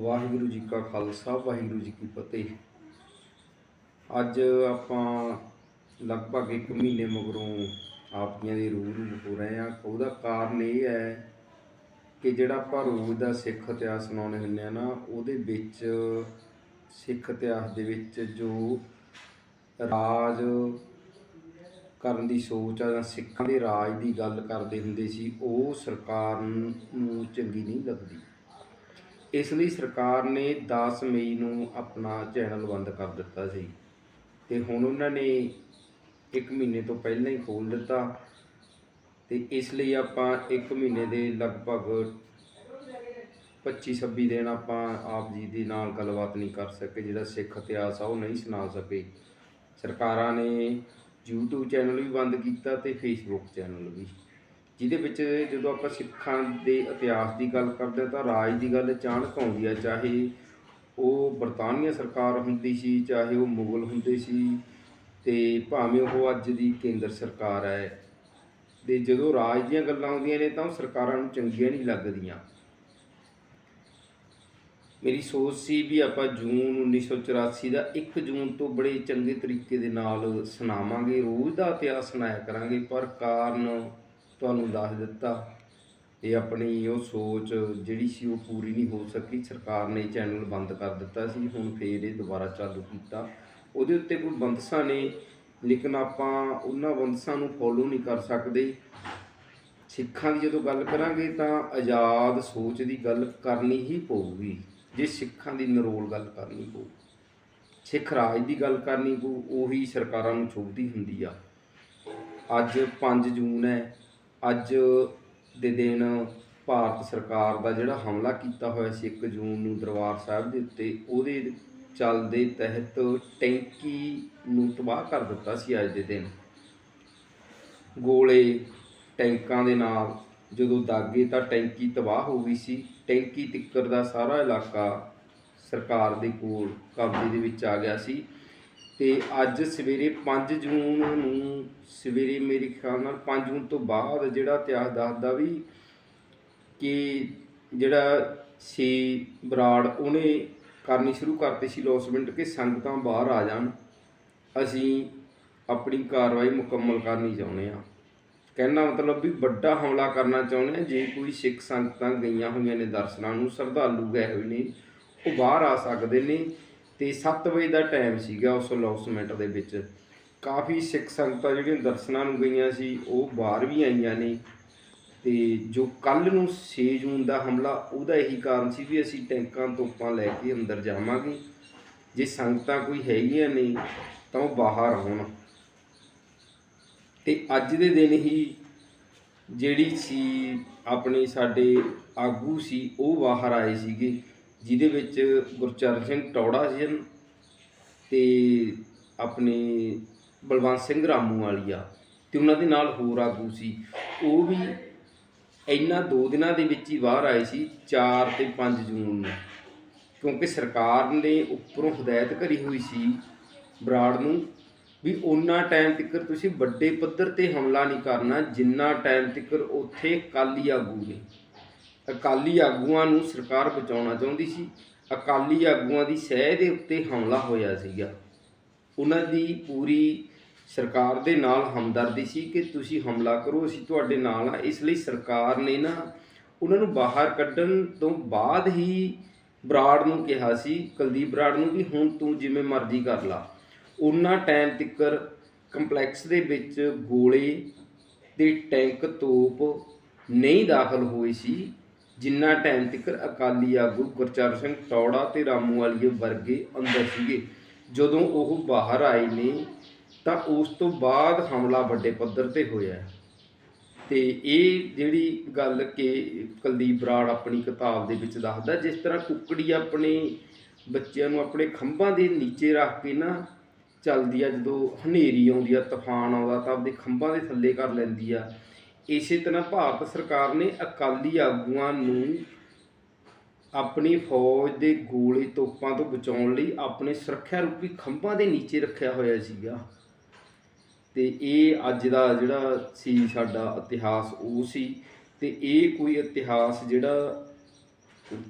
ਵਾਹਿਗੁਰੂ ਜੀ ਕਾ ਖਾਲਸਾ, ਵਾਹਿਗੁਰੂ ਜੀ ਕੀ ਫਤਿਹ। ਅੱਜ ਆਪਾਂ ਲਗਭਗ 1 ਮਹੀਨੇ ਮਗਰੋਂ ਆਪ ਦੀਆਂ ਦੇ ਰੂਬਰੂ ਹੋ ਰਹੇ ਆ ਉਹਦਾ ਕਾਰਨ ਇਹ ਹੈ ਕਿ ਜਿਹੜਾ ਆਪਾਂ ਰੋਜ਼ ਦਾ ਸਿੱਖ ਇਤਿਹਾਸ ਸੁਣਾਉਂਦੇ ਹੁੰਦੇ ਆ ਨਾ, ਉਹਦੇ ਵਿੱਚ, ਸਿੱਖ ਇਤਿਹਾਸ ਦੇ ਵਿੱਚ ਜੋ ਰਾਜ ਕਰਨ ਦੀ ਸੋਚ ਆ ਜਾਂ ਸਿੱਖਾਂ ਦੇ ਰਾਜ ਦੀ ਗੱਲ ਕਰਦੇ ਹੁੰਦੇ ਸੀ, ਉਹ ਸਰਕਾਰ ਨੂੰ ਚੰਗੀ ਨਹੀਂ ਲੱਗਦੀ। ਇਸ ਲਈ ਸਰਕਾਰ ਨੇ 10 ਮਈ ਨੂੰ ਆਪਣਾ ਚੈਨਲ ਬੰਦ ਕਰ ਦਿੱਤਾ ਸੀ। ਤੇ ਹੁਣ ਉਹਨਾਂ ਨੇ 1 ਮਹੀਨੇ ਤੋਂ ਪਹਿਲਾਂ ਹੀ ਖੋਲ ਦਿੱਤਾ। ਤੇ ਇਸ ਲਈ ਆਪਾਂ 1 ਮਹੀਨੇ ਦੇ ਲਗਭਗ 25 26 ਦਿਨ ਆਪਾਂ ਆਪ ਜੀ ਦੇ ਨਾਲ ਗੱਲਬਾਤ ਨਹੀਂ ਕਰ ਸਕੇ। ਜਿਹੜਾ ਸਿੱਖ ਇਤਿਹਾਸ ਆ ਉਹ ਨਹੀਂ ਸੁਣਾ ਸਕੇ। ਸਰਕਾਰਾਂ ਨੇ YouTube ਚੈਨਲ ਵੀ ਬੰਦ ਕੀਤਾ ਤੇ Facebook ਚੈਨਲ ਵੀ। ਜਿਹਦੇ ਵਿੱਚ ਜਦੋਂ ਆਪਾਂ ਸਿੱਖਾਂ ਦੇ ਇਤਿਹਾਸ ਦੀ ਗੱਲ ਕਰਦੇ ਹਾਂ ਤਾਂ ਰਾਜ ਦੀ ਗੱਲ ਅਚਾਨਕ ਆਉਂਦੀ ਹੈ ਚਾਹੇ ਉਹ ਬਰਤਾਨੀਆ ਸਰਕਾਰ ਹੁੰਦੀ ਸੀ, ਚਾਹੇ ਉਹ ਮੁਗਲ ਹੁੰਦੇ ਸੀ ਤੇ ਭਾਵੇਂ ਉਹ ਅੱਜ ਦੀ ਕੇਂਦਰ ਸਰਕਾਰ ਹੈ ਤੇ ਜਦੋਂ ਰਾਜ ਦੀਆਂ ਗੱਲਾਂ ਆਉਂਦੀਆਂ ਨੇ ਤਾਂ ਉਹ ਸਰਕਾਰਾਂ ਨੂੰ ਚੰਗੀਆਂ ਨਹੀਂ ਲੱਗਦੀਆਂ। ਮੇਰੀ ਸੋਚ ਸੀ ਵੀ ਆਪਾਂ ਜੂਨ 1984 ਦਾ 1 ਜੂਨ ਤੋਂ ਬੜੇ ਚੰਗੇ ਤਰੀਕੇ ਦੇ ਨਾਲ ਸੁਣਾਵਾਂਗੇ, ਰੋਜ਼ ਦਾ ਇਤਿਹਾਸ ਸੁਣਾਇਆ ਕਰਾਂਗੇ, ਪਰ ਕਾਰਨ ਤੁਹਾਨੂੰ ਦੱਸ ਦਿੱਤਾ। ਇਹ ਆਪਣੀ ਉਹ ਸੋਚ ਜਿਹੜੀ ਸੀ ਉਹ ਪੂਰੀ ਨਹੀਂ ਹੋ ਸਕੀ। ਸਰਕਾਰ ਨੇ ਚੈਨਲ ਬੰਦ ਕਰ ਦਿੱਤਾ ਸੀ। ਹੁਣ ਫੇਰ ਇਹ ਦੁਬਾਰਾ ਚਾਲੂ ਕੀਤਾ। ਉਹਦੇ ਉੱਤੇ ਕੋਈ ਬੰਦਸਾਂ ਨੇ, ਲੇਕਿਨ ਆਪਾਂ ਉਹਨਾਂ ਬੰਦਸਾਂ ਨੂੰ ਫੋਲੋ ਨਹੀਂ ਕਰ ਸਕਦੇ। ਸਿੱਖਾਂ ਦੀ ਜਦੋਂ ਗੱਲ ਕਰਾਂਗੇ ਤਾਂ ਆਜ਼ਾਦ ਸੋਚ ਦੀ ਗੱਲ ਕਰਨੀ ਹੀ ਪਊਗੀ। ਜੇ ਸਿੱਖਾਂ ਦੀ ਨਰੋਲ ਗੱਲ ਕਰਨੀ ਪਊ, ਸਿੱਖ ਰਾਜ ਦੀ ਗੱਲ ਕਰਨੀ ਪਊ, ਉਹੀ ਸਰਕਾਰਾਂ ਨੂੰ ਚੁਭਦੀ ਹੁੰਦੀ ਆ। ਅੱਜ 5 ਜੂਨ ਹੈ। ਅੱਜ ਦੇ ਦਿਨ ਭਾਰਤ ਸਰਕਾਰ ਦਾ ਜਿਹੜਾ ਹਮਲਾ ਕੀਤਾ ਹੋਇਆ ਸੀ 1 ਜੂਨ ਨੂੰ ਦਰਬਾਰ ਸਾਹਿਬ ਦੇ ਉੱਤੇ, ਉਹਦੇ ਚੱਲਦੇ ਤਹਿਤ ਟੈਂਕੀ ਨੂੰ ਤਬਾਹ ਕਰ ਦਿੱਤਾ ਸੀ ਅੱਜ ਦੇ ਦਿਨ। ਗੋਲੇ ਟੈਂਕਾਂ ਦੇ ਨਾਲ ਜਦੋਂ ਦਾਗੇ ਤਾਂ ਟੈਂਕੀ ਤਬਾਹ ਹੋ ਗਈ ਸੀ। ਟੈਂਕੀ ਤਿੱਕਰ ਦਾ ਸਾਰਾ ਇਲਾਕਾ ਸਰਕਾਰ ਦੇ ਕੋਲ ਕਬਜ਼ੇ ਦੇ ਵਿੱਚ ਆ ਗਿਆ ਸੀ। ਤੇ ਅੱਜ ਸਵੇਰੇ 5 ਜੂਨ ਨੂੰ, ਸਵੇਰੇ ਮੇਰੇ ਖਿਆਲ ਨਾਲ 5 ਜੂਨ ਤੋਂ ਬਾਅਦ ਜਿਹੜਾ ਇਤਿਹਾਸ ਦੱਸਦਾ ਵੀ ਕਿ ਜਿਹੜਾ ਸੀ ਬਰਾੜ, ਉਹਨੇ ਕਰਨੀ ਸ਼ੁਰੂ ਕਰਤੀ ਸੀ ਲੌਸਮੈਂਟ ਕਿ ਸੰਗਤਾਂ ਬਾਹਰ ਆ ਜਾਣ। ਅਸੀਂ ਆਪਣੀ ਕਾਰਵਾਈ ਮੁਕੰਮਲ ਕਰਨੀ ਚਾਹੁੰਦੇ ਆ ਕਹਿਣਾ ਮਤਲਬ ਵੀ ਵੱਡਾ ਹਮਲਾ ਕਰਨਾ ਚਾਹੁੰਦੇ ਆ ਜੇ ਕੋਈ ਸਿੱਖ ਸੰਗਤਾਂ ਗਈਆਂ ਹੋਈਆਂ ਨੇ ਦਰਸ਼ਨਾਂ ਨੂੰ, ਸ਼ਰਧਾਲੂ ਗਏ ਹੋਏ ਨੇ, ਉਹ ਬਾਹਰ ਆ ਸਕਦੇ ਨੇ। ਤੇ 7 ਵਜੇ ਦਾ ਟਾਈਮ ਸੀਗਾ ਉਸ ਅਲੌਸਮੈਂਟ ਦੇ ਵਿੱਚ। ਕਾਫੀ ਸਿੱਖ ਸੰਗਤਾਂ ਜਿਹੜੀਆਂ ਦਰਸ਼ਨਾਂ ਨੂੰ ਗਈਆਂ ਸੀ, ਉਹ ਬਾਹਰ ਵੀ ਆਈਆਂ ਨੇ। ਤੇ ਜੋ ਕੱਲ ਨੂੰ 6 ਜੂਨ ਦਾ ਹਮਲਾ, ਉਹਦਾ ਇਹੀ ਕਾਰਨ ਸੀ ਵੀ ਅਸੀਂ ਟੈਂਕਾਂ ਤੋਪਾਂ ਲੈ ਕੇ ਅੰਦਰ ਜਾਵਾਂਗੇ। ਜੇ ਸੰਗਤਾਂ ਕੋਈ ਹੈਗੀਆਂ ਨੇ, ਤਾਂ ਉਹ ਬਾਹਰ ਆਉਣ। ਤੇ ਅੱਜ ਦੇ ਦਿਨ ਹੀ ਜਿਹੜੀ ਸੀ, ਆਪਣੇ ਸਾਡੇ ਆਗੂ ਸੀ, ਉਹ ਬਾਹਰ ਆਏ ਸੀਗੇ। ਜਿਹਦੇ ਵਿੱਚ ਗੁਰਚਰਨ ਸਿੰਘ ਟੌੜਾ ਜੀ ਤੇ ਆਪਣੇ ਬਲਵੰਤ ਸਿੰਘ ਰਾਮੂ ਵਾਲੀਆ ਤੇ ਉਹਨਾਂ ਦੇ ਨਾਲ ਹੋਰ ਆਗੂ ਸੀ। ਉਹ ਵੀ ਇੰਨਾ ਦੋ ਦਿਨਾਂ ਦੇ ਵਿੱਚ ਹੀ ਬਾਹਰ ਆਏ ਸੀ 4 ਤੇ 5 ਜੂਨ ਨੂੰ, ਕਿਉਂਕਿ ਸਰਕਾਰ ਨੇ ਉੱਪਰੋਂ ਹਦਾਇਤ ਕਰੀ ਹੋਈ ਸੀ ਬਰਾੜ ਨੂੰ ਵੀ ਉਹਨਾਂ ਟਾਈਮ ਤੱਕ ਤੁਸੀਂ ਵੱਡੇ ਪੱਧਰ ਤੇ ਹਮਲਾ ਨਹੀਂ ਕਰਨਾ, ਜਿੰਨਾ ਟਾਈਮ ਤੱਕ ਉੱਥੇ ਅਕਾਲੀ ਆਗੂ ਨੇ। ਅਕਾਲੀ ਆਗੂਆਂ ਨੂੰ ਸਰਕਾਰ ਬਚਾਉਣਾ ਚਾਹੁੰਦੀ ਸੀ। ਅਕਾਲੀ ਆਗੂਆਂ ਦੀ ਸਹਿ ਦੇ ਉੱਤੇ ਹਮਲਾ ਹੋਇਆ ਸੀਗਾ। ਉਹਨਾਂ ਦੀ ਪੂਰੀ ਸਰਕਾਰ ਦੇ ਨਾਲ ਹਮਦਰਦੀ ਸੀ ਕਿ ਤੁਸੀਂ ਹਮਲਾ ਕਰੋ, ਅਸੀਂ ਤੁਹਾਡੇ ਨਾਲ ਆ ਇਸ ਲਈ ਸਰਕਾਰ ਨੇ ਨਾ ਉਹਨਾਂ ਨੂੰ ਬਾਹਰ ਕੱਢਣ ਤੋਂ ਬਾਅਦ ਹੀ ਬਰਾੜ ਨੂੰ ਕਿਹਾ ਸੀ, ਕੁਲਦੀਪ ਬਰਾੜ ਨੂੰ ਵੀ ਹੁਣ ਤੂੰ ਜਿਵੇਂ ਮਰਜ਼ੀ ਕਰ ਲਾ। ਉਹਨਾਂ ਟਾਈਮ ਤਿੱਕਰ ਕੰਪਲੈਕਸ ਦੇ ਵਿੱਚ ਗੋਲੇ ਤੇ ਟੈਂਕ ਤੋਪ ਨਹੀਂ ਦਾਖਲ ਹੋਏ ਸੀ। ਜਿੰਨਾ ਟਾਈਮ ਤਿੱਕਰ ਅਕਾਲੀ ਆਗੂ ਗੁਰਚਰਨ ਸਿੰਘ ਟੌੜਾ ਤੇ ਰਾਮੂ ਵਾਲੀਏ ਵਰਗੇ ਅੰਦਰ ਸੀਗੇ, ਜਦੋਂ ਉਹ ਬਾਹਰ ਆਏ ਨੇ, ਤਾਂ ਉਸ ਤੋਂ ਬਾਅਦ ਹਮਲਾ ਵੱਡੇ ਪੱਧਰ ਤੇ ਹੋਇਆ। ਤੇ ਇਹ ਜਿਹੜੀ ਗੱਲ ਕਿ ਕੁਲਦੀਪ ਬਰਾੜ ਆਪਣੀ ਕਿਤਾਬ ਦੇ ਵਿੱਚ ਦੱਸਦਾ, ਜਿਸ ਤਰ੍ਹਾਂ ਕੁੱਕੜੀ ਆਪਣੇ ਬੱਚਿਆਂ ਨੂੰ ਆਪਣੇ ਖੰਭਾਂ ਦੇ ਨੀਚੇ ਰੱਖ ਕੇ ਨਾ ਚੱਲਦੀ ਆ, ਜਦੋਂ ਹਨੇਰੀ ਆਉਂਦੀ ਆ, ਤੂਫਾਨ ਆਉਂਦਾ, ਤਾਂ ਆਪਦੇ ਖੰਭਾਂ ਦੇ ਥੱਲੇ ਕਰ ਲੈਂਦੀ ਆ। ਇਸੇ ਤਰ੍ਹਾਂ ਭਾਰਤ ਸਰਕਾਰ ਨੇ ਅਕਾਲੀ ਆਗੂਆਂ ਨੂੰ ਆਪਣੀ ਫੌਜ ਦੇ ਗੋਲੇ ਤੋਪਾਂ ਤੋਂ ਬਚਾਉਣ ਲਈ ਆਪਣੇ ਸੁਰੱਖਿਆ ਰੂਪੀ ਖੰਭਾਂ ਦੇ ਨੀਚੇ ਰੱਖਿਆ ਹੋਇਆ ਸੀਗਾ। ਤੇ ਇਹ ਅੱਜ ਦਾ ਜਿਹੜਾ ਸੀ ਸਾਡਾ ਇਤਿਹਾਸ, ਉਹ ਸੀ। ਤੇ ਇਹ ਕੋਈ ਇਤਿਹਾਸ ਜਿਹੜਾ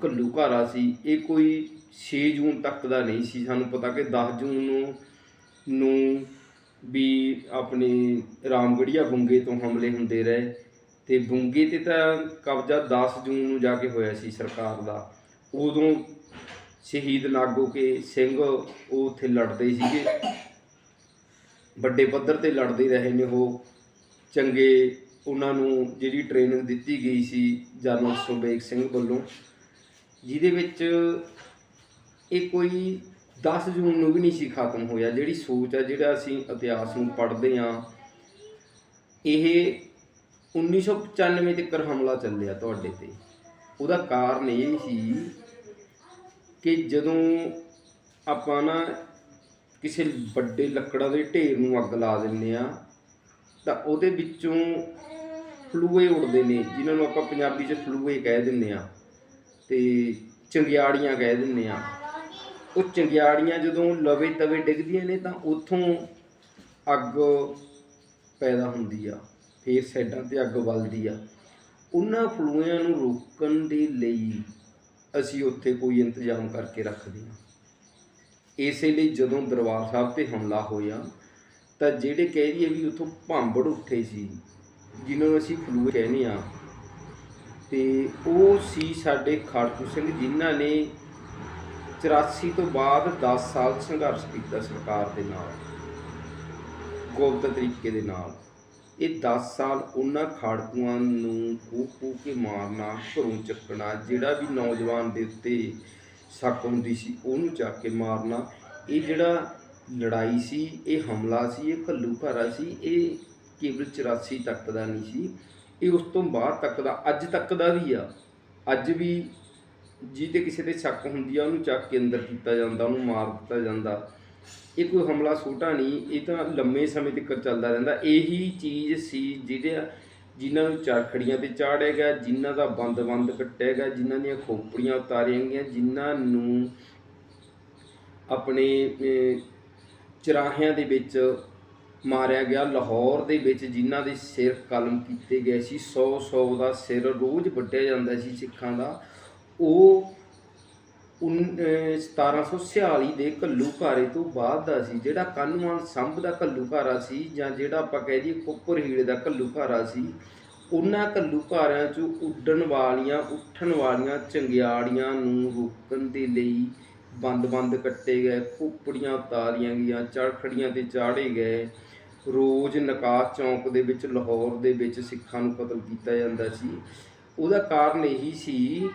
ਘੱਲੂਘਾਰਾ ਸੀ, ਇਹ ਕੋਈ 6 ਜੂਨ ਤੱਕ ਦਾ ਨਹੀਂ ਸੀ। ਸਾਨੂੰ ਪਤਾ ਕਿ 10 ਜੂਨ ਨੂੰ ਨੂੰ ਵੀ ਆਪਣੇ ਰਾਮਗੜੀਆ ਬੁੰਗੇ ਤੋਂ ਹਮਲੇ ਹੁੰਦੇ ਰਹੇ ਤੇ ਬੁੰਗੇ ਤੇ ਤਾਂ ਕਬਜ਼ਾ 10 ਜੂਨ ਨੂੰ ਜਾ ਕੇ ਹੋਇਆ ਸੀ ਸਰਕਾਰ ਦਾ। ਉਦੋਂ ਸ਼ਹੀਦ ਨਾਗੋ ਕੇ ਸਿੰਘ ਉਹ ਉੱਥੇ ਲੜਦੇ ਸੀਗੇ। ਵੱਡੇ ਪੱਧਰ ਤੇ ਲੜਦੇ ਰਹੇ ਨੇ ਉਹ। ਚੰਗੇ ਉਹਨਾਂ ਨੂੰ ਜਿਹੜੀ ਟ੍ਰੇਨਿੰਗ ਦਿੱਤੀ ਗਈ ਸੀ ਜਨਰਲ ਸੁਬੇਗ ਸਿੰਘ ਵੱਲੋਂ, ਜਿਹਦੇ ਵਿੱਚ ਇਹ ਕੋਈ 10 ਜੂਨ ਨੂੰ ਵੀ ਨਹੀਂ ਸੀ ਖਤਮ ਹੋਇਆ। ਜਿਹੜੀ ਸੋਚ ਆ, ਜਿਹੜਾ ਅਸੀਂ ਇਤਿਹਾਸ ਨੂੰ ਪੜ੍ਹਦੇ ਆ ਇਹ 1995 ਤੱਕ ਹਮਲਾ ਚੱਲਿਆ ਤੁਹਾਡੇ ਤੇ। ਉਹਦਾ ਕਾਰਨ ਇਹ ਸੀ ਕਿ ਜਦੋਂ ਆਪਾਂ ਨਾ ਕਿਸੇ ਵੱਡੇ ਲੱਕੜਾਂ ਦੇ ਢੇਰ ਨੂੰ ਅੱਗ ਲਾ ਦਿੰਦੇ ਆ ਤਾਂ ਉਹਦੇ ਵਿੱਚੋਂ ਫਲੂਏ ਉੱਡਦੇ ਨੇ, ਜਿਨ੍ਹਾਂ ਨੂੰ ਆਪਾਂ ਪੰਜਾਬੀ 'ਚ ਫਲੂਏ ਕਹਿ ਦਿੰਦੇ ਆ ਤੇ ਚੰਗਿਆੜੀਆਂ ਕਹਿ ਦਿੰਦੇ ਆ ਉਹ ਚੰਗਿਆੜੀਆਂ ਜਦੋਂ ਲਵੇ ਤਵੇ ਡਿੱਗਦੀਆਂ ਨੇ ਤਾਂ ਉੱਥੋਂ ਅੱਗ ਪੈਦਾ ਹੁੰਦੀ ਆ, ਫੇਰ ਸਾਈਡਾਂ ਤੇ ਅੱਗ ਬਲਦੀ ਆ। ਉਹਨਾਂ ਫਲੂਆਂ ਨੂੰ ਰੋਕਣ ਦੇ ਲਈ ਅਸੀਂ ਉੱਥੇ ਕੋਈ ਇੰਤਜ਼ਾਮ ਕਰਕੇ ਰੱਖਦੇ ਹਾਂ। ਇਸੇ ਲਈ ਜਦੋਂ ਦਰਬਾਰ ਸਾਹਿਬ ਤੇ ਹਮਲਾ ਹੋਇਆ, ਤਾਂ ਜਿਹੜੇ ਕਹਿ ਦਈਏ ਵੀ ਉੱਥੋਂ ਭਾਂਬੜ ਉੱਠੇ ਸੀ ਜਿਨ੍ਹਾਂ ਨੂੰ ਅਸੀਂ ਫਲੂਏ ਕਹਿੰਦੇ ਆ ਤੇ ਉਹ ਸੀ ਸਾਡੇ ਖਾੜਕੂ ਸਿੰਘ, ਜਿਨ੍ਹਾਂ ਨੇ 84 ਤੋਂ ਬਾਅਦ 10 ਸਾਲ ਸੰਘਰਸ਼ ਕੀਤਾ ਸਰਕਾਰ ਦੇ ਨਾਲ। ਗੁਪਤ ਤਰੀਕੇ ਦੇ ਨਾਲ। ਇਹ 10 ਸਾਲ ਉਹਨਾਂ ਖਾੜਕੂਆਂ ਨੂੰ ਖੂਹ ਖੂਹ ਕੇ ਮਾਰਨਾ, ਘਰੋਂ ਚੱਕਣਾ, ਜਿਹੜਾ ਵੀ ਨੌਜਵਾਨ ਦੇ ਉੱਤੇ ਸ਼ੱਕ ਹੁੰਦੀ ਸੀ, ਉਹਨੂੰ ਚੱਕ ਕੇ ਮਾਰਨਾ, ਇਹ ਜਿਹੜਾ ਲੜਾਈ ਸੀ, ਇਹ ਹਮਲਾ ਸੀ, ਇਹ ਘੱਲੂ ਘਾਰਾ ਸੀ, ਇਹ ਕੇਵਲ 84 ਤੱਕ ਦਾ ਨਹੀਂ ਸੀ, ਇਹ ਉਸ ਤੋਂ ਬਾਅਦ ਤੱਕ ਦਾ, ਅੱਜ ਤੱਕ ਦਾ ਵੀ ਆ। ਅੱਜ ਵੀ ਜਿਹਦੇ ਕਿਸੇ ਤੇ ਸ਼ੱਕ ਹੁੰਦੀ ਆ ਉਹਨੂੰ ਚੱਕ ਕੇ ਅੰਦਰ ਕੀਤਾ ਜਾਂਦਾ ਉਹਨੂੰ ਮਾਰ ਦਿੱਤਾ ਜਾਂਦਾ। ਇਹ ਕੋਈ ਹਮਲਾ ਛੋਟਾ ਨਹੀਂ ਇਹ ਤਾਂ ਲੰਮੇ ਸਮੇਂ ਤੱਕ ਚੱਲਦਾ ਰਹਿੰਦਾ। ਇਹੀ ਚੀਜ਼ ਸੀ ਜਿਹੜੇ ਜਿਨ੍ਹਾਂ ਨੂੰ ਚਰਖੜੀਆਂ ਤੇ ਚਾੜਿਆ ਗਿਆ ਜਿਨ੍ਹਾਂ ਦਾ ਬੰਦ-ਬੰਦ ਕੱਟਿਆ ਗਿਆ ਜਿਨ੍ਹਾਂ ਦੀਆਂ ਖੋਪੜੀਆਂ ਉਤਾਰੀਆਂ ਗਈਆਂ ਜਿਨ੍ਹਾਂ ਨੂੰ ਆਪਣੇ ਅਹ, ਚਰਾਹਿਆਂ ਦੇ ਵਿੱਚ ਮਾਰਿਆ ਗਿਆ ਲਾਹੌਰ ਦੇ ਵਿੱਚ ਜਿਨ੍ਹਾਂ ਦੇ ਸਿਰ ਕਲਮ ਕੀਤੇ ਗਏ ਸੀ 100 100 ਦਾ ਸਿਰ ਰੋਜ਼ ਵੱਢਿਆ ਜਾਂਦਾ ਸੀ ਸਿੱਖਾਂ ਦਾ। ਉਹ ਉਨ- ਅਹ 1746 ਦੇ ਘੱਲੂਘਾਰੇ ਤੋਂ ਬਾਅਦ ਦਾ ਸੀ, ਜਿਹੜਾ ਕਾਨੂੰਨ ਸੰਭ ਦਾ ਘੱਲੂਘਾਰਾ ਸੀ ਜਾਂ ਜਿਹੜਾ ਆਪਾਂ ਕਹਿ ਦਈਏ ਕੁੱਪਰ ਹੀੜ ਦਾ ਘੱਲੂਘਾਰਾ ਸੀ, ਉਹਨਾਂ ਘੱਲੂਘਾਰਿਆਂ 'ਚੋਂ ਉੱਡਣ ਵਾਲੀਆਂ, ਉੱਠਣ ਵਾਲੀਆਂ ਚੰਗਿਆੜੀਆਂ ਨੂੰ ਰੋਕਣ ਦੇ ਲਈ ਬੰਦ-ਬੰਦ ਕੱਟੇ ਗਏ, ਖੋਪੜੀਆਂ ਉਤਾਰੀਆਂ ਗਈਆਂ, ਚੜਖੜੀਆਂ ਤੇ ਚਾੜੇ ਗਏ। ਰੋਜ਼ ਨਕਾਸ਼ ਚੌਂਕ ਦੇ ਵਿੱਚ, ਲਾਹੌਰ ਦੇ ਵਿੱਚ ਸਿੱਖਾਂ ਨੂੰ ਕਤਲ ਕੀਤਾ ਜਾਂਦਾ ਸੀ। ਉਹਦਾ ਕਾਰਨ ਇਹੀ ਸੀ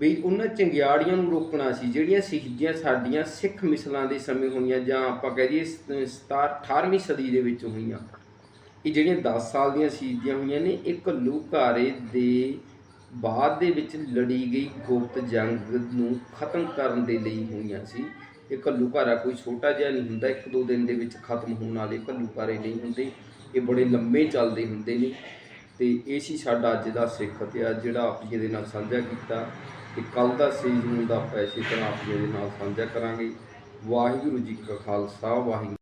ਵੀ ਉਹਨਾਂ ਚੰਗਿਆੜੀਆਂ ਨੂੰ ਰੋਕਣਾ ਸੀ, ਜਿਹੜੀਆਂ ਸ਼ਹੀਦੀਆਂ ਸਾਡੀਆਂ ਸਿੱਖ ਮਿਸਲਾਂ ਦੇ ਸਮੇਂ ਹੋਈਆਂ ਜਾਂ ਆਪਾਂ ਕਹਿ ਦਈਏ 18ਵੀਂ ਸਦੀ ਦੇ ਵਿੱਚ ਹੋਈਆਂ। ਇਹ ਜਿਹੜੀਆਂ 10 ਸਾਲ ਦੀਆਂ ਸ਼ਹੀਦੀਆਂ ਹੋਈਆਂ ਨੇ ਇਹ ਘੱਲੂ ਦੇ ਬਾਅਦ ਦੇ ਵਿੱਚ ਲੜੀ ਗਈ ਗੁਪਤ ਜੰਗ ਨੂੰ ਖਤਮ ਕਰਨ ਦੇ ਲਈ ਹੋਈਆਂ ਸੀ। ਇਹ ਘੱਲੂਘਾਰਾ ਕੋਈ ਛੋਟਾ ਜਿਹਾ ਨਹੀਂ ਹੁੰਦਾ, ਇੱਕ ਦੋ ਦਿਨ ਦੇ ਵਿੱਚ ਖਤਮ ਹੋਣ ਵਾਲੇ ਘੱਲੂ ਘਾਰੇ ਨਹੀਂ ਹੁੰਦੇ। ਇਹ ਬੜੇ ਲੰਮੇ ਚੱਲਦੇ ਹੁੰਦੇ ਨੇ। ਤੇ ਇਹ ਸੀ ਸਾਡਾ ਅੱਜ ਦਾ ਸਿੱਖ ਇਤਿਹਾਸ, ਜਿਹੜਾ ਆਪ ਜੀ ਦੇ ਨਾਲ ਸਾਂਝਾ ਕੀਤਾ। ਤੇ ਕੱਲ ਦਾ ਸੀ ਜੂਨ ਦਾ ਆਪਾਂ ਇਸੇ ਤਰ੍ਹਾਂ ਆਪ ਜੀ ਦੇ ਨਾਲ ਸਾਂਝਾ ਕਰਾਂਗੇ। ਵਾਹਿਗੁਰੂ ਜੀ ਕਾ ਖਾਲਸਾ, ਵਾਹਿਗੁਰੂ